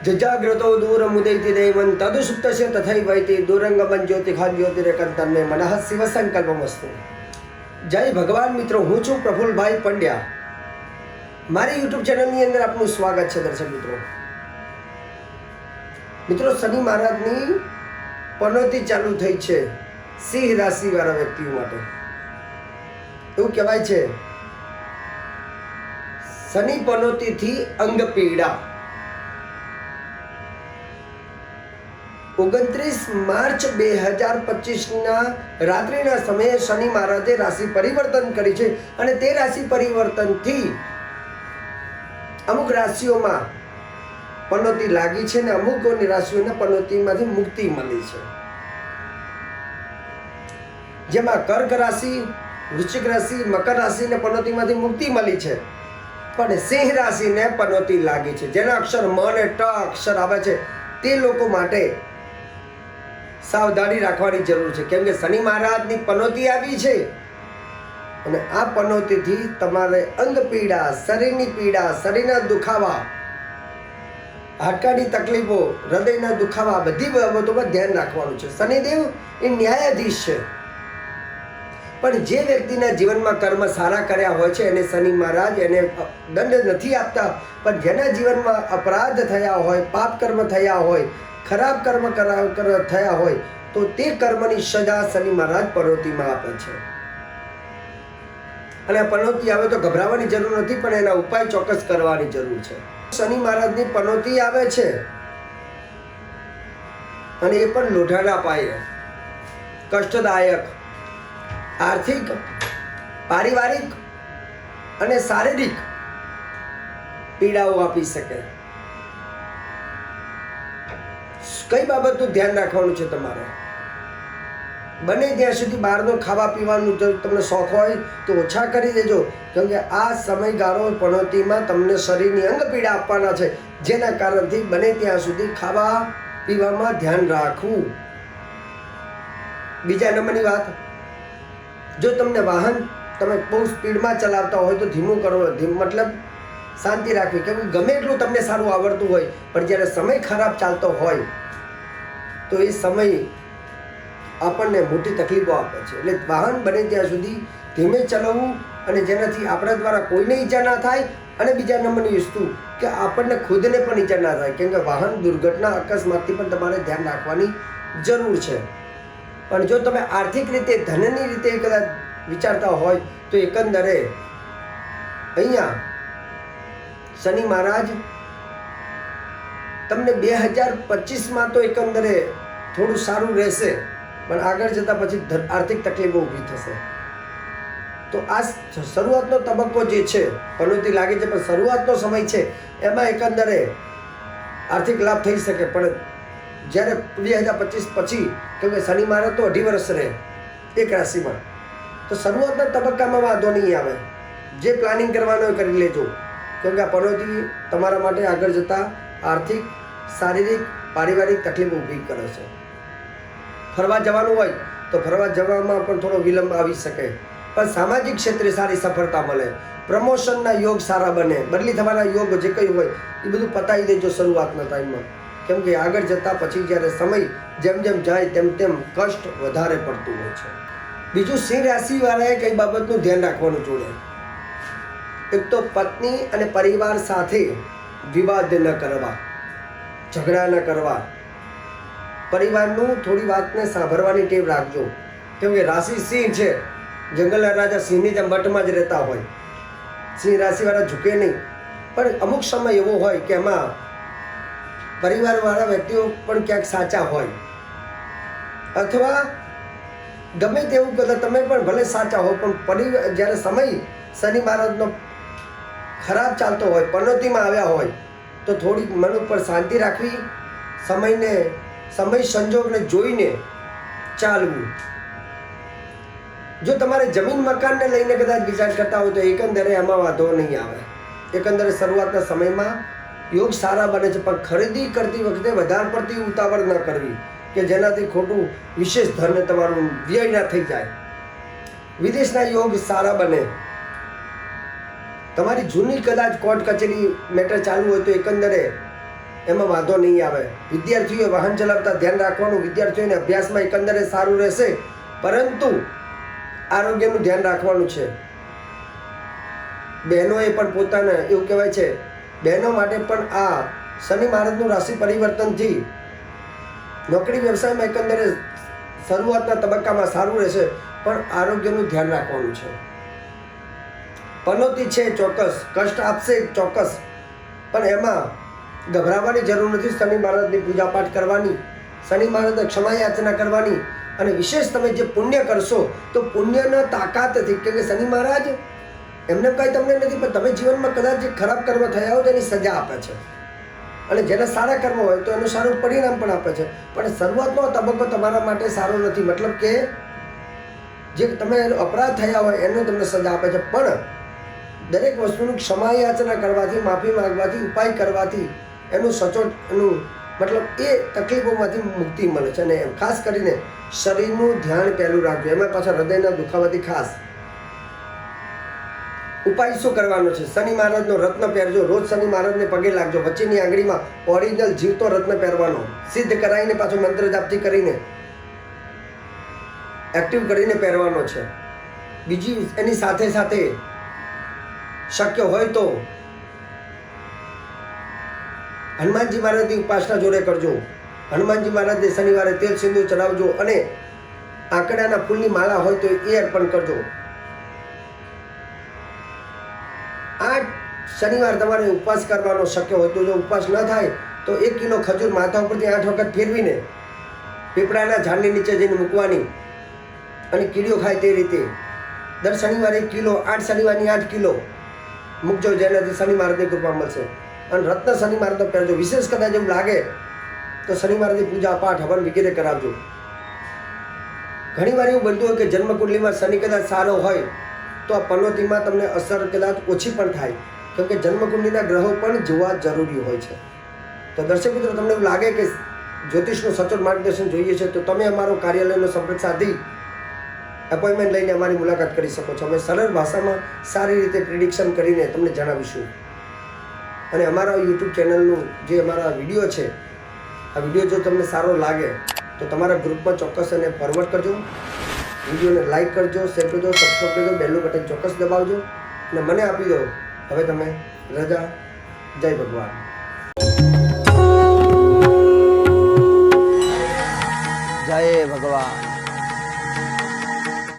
ಜಜ್ಜಾಗ್ರತೋ ದೂರ ಮುದೈತಿ ದೈವನ್ ತದು ಸುಪ್ತಶ ತಥೈವೈತಿ દુરંગમન જ્યોતિ ખાન જ્યોતિરેકન તન્મે મનઃ શિવ સંકલ્પમસ્તુ જય ભગવાન મિત્રો હું છું પ્રફુલભાઈ પંડ્યા મારી યુટ્યુબ ચેનલની અંદર આપનું સ્વાગત છે દર્શક મિત્રો મિત્રો શનિ મહારાજની પનોતી ચાલુ થઈ છે સિંહ રાશિવાળા વ્યક્તિઓ માટે એવું કહેવાય છે શનિ પનોતીથી અંગ પીડા ઓગણત્રીસ માર્ચ બે હજાર પચીસના રાત્રિના સમયે શનિ મહારાજે રાશિ પરિવર્તન કરી છે અને તે રાશિ પરિવર્તનથી અમુક રાશિઓમાં પનોતી લાગી છે ને અમુક રાશિઓને પનોતીમાંથી મુક્તિ મળી છે. જેમાં કર્ક રાશિ, વૃશ્ચિક રાશિ, મકર રાશિને પનોતીમાંથી મુક્તિ મળી છે. પણ સિંહ રાશિને પનોતી લાગી છે. જેના અક્ષર મ અને ટ અક્ષર આવે છે. તે લોકો માટે સાવધાની રાખવાની જરૂર છે. કેમ કે શનિ મહારાજની પનોતી આવી છે અને આ પનોતીથી તમારે અંગ પીડા શરીરની પીડા, શરીરના દુખાવા, હાડકાની તકલીફો, હૃદયના દુખાવા બધી બાબતોમાં ધ્યાન રાખવાનું છે. શનિદેવ એ ન્યાયાધીશ છે. પણ જે વ્યક્તિના જીવનમાં કર્મ સારા કર્યા હોય છે, એને શનિ મહારાજ એને દંડ નથી આપતા. પણ જેના જીવનમાં અપરાધ થયા હોય, પાપ કર્મ થયા હોય ખરાબ કર્મ કરા થયા હોય તો તે કર્મની સજા શનિ મહારાજ પર્વતીમાં આપે છે. અને પનોતી આવે તો ગભરાવાની જરૂર નથી, પણ એના ઉપાય ચોક્કસ કરવાની જરૂર છે. શનિ મહારાજની પનોતી આવે છે અને એ પણ લોઢાના પાયે. કષ્ટદાયક, આર્થિક, પારિવારિક અને શારીરિક પીડાઓ આપી શકે. કઈ બાબતનું ધ્યાન રાખવાનું છે તમારે? બને ત્યાં સુધી બહારનું ખાવા પીવાનું જો તમને શોખ હોય તો ઓછા કરી દેજો. કેમ કે આ સમયગાળો પણોતીમાં તમને શરીરની અંગ પીડા આપવાના છે. જેના કારણથી બને ત્યાં સુધી ખાવા પીવામાં ધ્યાન રાખવું. બીજા નંબરની વાત, જો તમને વાહન તમે બહુ સ્પીડમાં ચલાવતા હોય તો ધીમું કરો. ધીમ મતલબ શાંતિ રાખવી. કેમ ગમે એટલું તમને સારું આવડતું હોય, પણ જ્યારે સમય ખરાબ ચાલતો હોય તો એ સમય આપણને મોટી તકલીફો આપે છે. એટલે વાહન બને ત્યાં સુધી ધીમે ચલાવવું અને જેનાથી આપણા દ્વારા કોઈને ઈજા ના થાય અને બીજા નંબરની વસ્તુ કે આપણને ખુદને પણ ઈજા ના થાય. કેમ કે વાહન દુર્ઘટના અકસ્માતથી પણ તમારે ધ્યાન રાખવાની જરૂર છે. પણ જો તમે આર્થિક રીતે, ધનની રીતે કદાચ વિચારતા હોય તો એકંદરે અહીંયા શનિ મહારાજ તમને બે હજાર પચીસમાં તો એકંદરે થોડું સારું રહેશે, પણ આગળ જતાં પછી આર્થિક તકલીફો ઊભી થશે. તો આ શરૂઆતનો તબક્કો જે છે પનોતી લાગે છે, પણ શરૂઆતનો સમય છે, એમાં એકંદરે આર્થિક લાભ થઈ શકે, પણ જ્યારે બે હજાર પચીસ પછી, કેમ કે શનિ મારે તો અઢી વર્ષ રહે, એક રાશિમાં. તો શરૂઆતના તબક્કામાં વાંધો નહીં આવે. જે પ્લાનિંગ કરવાનો એ કરી લેજો. કેમ કે આ પનોતી તમારા માટે આગળ જતાં આર્થિક, શારીરિક, પારિવારિક તકલીફ ઊભી કરે છે. ફરવા જવાનું હોય તો ફરવા જવામાં પણ થોડો વિલંબ આવી શકે. પણ સામાજિક ક્ષેત્રે સારી સફળતા મળે. પ્રમોશનના યોગ સારા બને. બદલી થવાના યોગ જે કંઈ હોય, એ બધું પતાવી દેજો શરૂઆતના ટાઈમમાં. કેમ કે આગળ જતાં પછી જ્યારે સમય જેમ જેમ જાય તેમ તેમ કષ્ટ વધારે પડતું હોય છે. બીજું, સિંહ રાશિવાળાએ કઈ બાબતનું ધ્યાન રાખવાનું જોડે? એક તો પત્ની અને પરિવાર સાથે વિવાદ ન કરવા, ઝઘડા ન કરવા પરિવારનું થોડી વાતને સાંભળવાની ટેવ રાખજો. કેમ કે રાશિ સિંહ છે, જંગલના રાજા સિંહની જેમ મઠમાં જ રહેતા હોય. સિંહ રાશિવાળા ઝૂકે નહીં. પણ અમુક સમય એવો હોય કે એમાં પરિવારવાળા વ્યક્તિઓ પણ ક્યાંક સાચા હોય. અથવા ગમે તેવું કદાચ તમે પણ ભલે સાચા હો, પણ પરિવાર જ્યારે સમય શનિ મહારાજનો ખરાબ ચાલતો હોય, પનોતીમાં આવ્યા હોય, તો થોડીક મન ઉપર શાંતિ રાખવી, સમયને સમય સંજોગને જોઈને ચાલવું. જો તમારે જમીન મકાનને લઈને કદાચ વિચાર કરતા હોય તો એકંદરે એમાં વાંધો નહીં આવે. એકંદરે શરૂઆતના સમયમાં યોગ સારા બને છે, પણ ખરીદી કરતી વખતે વધારે પડતી ઉતાવળ ન કરવી, કે જેનાથી ખોટું વિશેષ ધન તમારું વ્યય ના થઈ જાય. વિદેશના યોગ સારા બને. તમારી જૂની કદાચ કોર્ટ કચેરી મેટર ચાલુ હોય તો એકંદરે એમાં વાંધો નહીં આવે. વિદ્યાર્થીઓએ વાહન ચલાવતા ધ્યાન રાખવાનું, વિદ્યાર્થીઓને અભ્યાસમાં એકંદરે સારું રહેશે, પરંતુ આરોગ્યનું ધ્યાન રાખવાનું છે. બહેનોએ પણ પોતાને, એવું કહેવાય છે, બહેનો માટે પણ આ શનિ મહારાજનું રાશિ પરિવર્તનથી નોકરી વ્યવસાયમાં એકંદરે શરૂઆતના તબક્કામાં સારું રહેશે, પણ આરોગ્યનું ધ્યાન રાખવાનું છે. પનોતી છે ચોક્કસ, કષ્ટ આપશે ચોક્કસ, પણ એમાં ગભરાવાની જરૂર નથી શનિ મહારાજની પૂજાપાઠ કરવાની, શનિ મહારાજને ક્ષમા યાચના કરવાની અને વિશેષ તમે જે પુણ્ય કરશો તો પુણ્યના તાકાતથી, કેમ કે શનિ મહારાજ એમને કાંઈ તમને નથી, પણ તમે જીવનમાં કદાચ જે ખરાબ કર્મ થયા હોય તેની સજા આપે છે. અને જેના સારા કર્મ હોય તો એનું સારું પરિણામ પણ આપે છે. પણ શરૂઆતનો તબક્કો તમારા માટે સારો નથી, મતલબ કે જે તમે અપરાધ થયા હોય એનું તમને સજા આપે છે. પણ દરેક વસ્તુનું ક્ષમા યાચના કરવાથી, માફી માંગવાથી, ઉપાય કરવાથી એનું સચોટ, એનું મતલબ એ તકલીફોમાંથી મુક્તિ મળે છે અને એમ, ખાસ કરીને શરીરનું ધ્યાન પહેલું રાખજો. એમાં પાછા હૃદયના દુખાવાથી ખાસ. ઉપાય શું કરવાનો છે? શનિ મહારાજનો રત્ન પહેરજો. રોજ શનિ મહારાજને પગે લાગજો. વચ્ચેની આંગળીમાં ઓરિજિનલ જીવતો રત્ન પહેરવાનો. સિદ્ધ કરાવીને પાછો મંત્ર જાપથી કરીને એક્ટિવ કરીને પહેરવાનો છે. બીજી એની સાથે સાથે શક્ય હોય તો હનુમાનજી મહારાજની ઉપાસના જોડે કરજો. હનુમાનજી મહારાજને શનિવારે તેલ સિંદૂર ચડાવજો અને આંકડાના ફૂલની માળા હોય તો એ અર્પણ કરજો. આઠ શનિવાર તમારે ઉપવાસ કરવાનો શક્ય હોય તો જો ઉપવાસ ન થાય તો એક કિલો ખજૂર માથા ઉપરથી આઠ વખત ફેરવીને પીપળાના ઝાડની નીચે જઈને મૂકવાની અને કીડીઓ ખાય તે રીતે. દર શનિવારે એક કિલો, આઠ શનિવારની આઠ કિલો મૂકજો, જેનાથી શનિ મહારાજની કૃપા મળશે. અને રત્ન શનિ મહારાજનો પહેરજો. વિશેષ કદાચ એવું લાગે તો શનિ મહારાજની પૂજા પાઠ હવન વગેરે કરાવજો. ઘણીવાર એવું બનતું હોય કે જન્મકુંડલીમાં શનિ કદાચ સારો હોય તો આ પનોતીમાં તમને અસર કદાચ ઓછી પણ થાય. કેમ કે જન્મકુંડલીના ગ્રહો પણ જોવા જરૂરી હોય છે. તો દર્શક મિત્રો, તમને એવું લાગે કે જ્યોતિષનું સચોટ માર્ગદર્શન જોઈએ છે, તો તમે અમારો કાર્યાલયનો સંપર્ક સાધી એપોઇન્ટમેન્ટ લઈને અમારી મુલાકાત કરી શકો છો. અમે સરળ ભાષામાં સારી રીતે પ્રિડિક્શન કરીને તમને જણાવીશું. અને અમારા યુટ્યુબ ચેનલનું જે અમારા વીડિયો છે, આ વીડિયો જો તમને સારો લાગે, તો તમારા ગ્રુપમાં ચોક્કસ એને ફોરવર્ડ કરજો. વિડીયોને લાઇક કરજો શેર કરજો સબસ્ક્રાઈબ કરજો, બેલનું બટન ચોક્કસ દબાવજો. અને મને આપી દો. હવે તમે રજા, જય ભગવાન. જય ભગવાન.